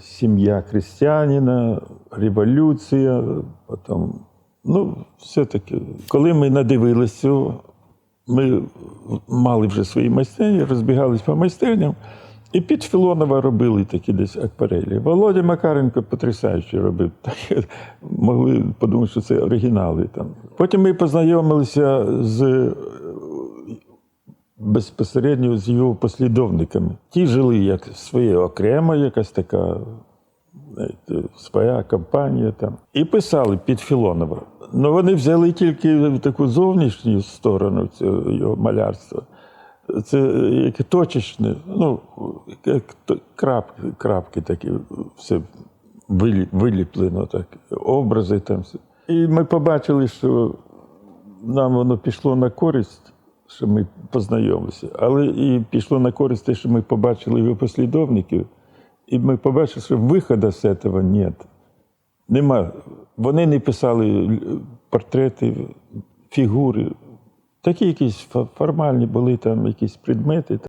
сім'я християнина, революція, потім. Ну, все-таки, коли ми надивилися ми мали вже свої майстерні, розбігались по майстерням, і під Філонова робили такі десь акварелі. Володя Макаренко потрясаюче робив. Так, могли подумати, що це оригінали. Там. Потім ми познайомилися з безпосередньо з його послідовниками. Ті жили як своє окремо, якась така знаєте, своя компанія там. І писали під Філонова. Ну вони взяли тільки таку зовнішню сторону цього його малярства. Це як точечне, ну, як крапки, крапки такі, все виліплено, так, образи там. все. І ми побачили, що нам воно пішло на користь, що ми познайомилися, але і пішло на користь те, що ми побачили його послідовників, і ми побачили, що виходу з цього немає. Нема. Вони не писали портрети, фігури. Такі якісь формальні були там якісь предмети.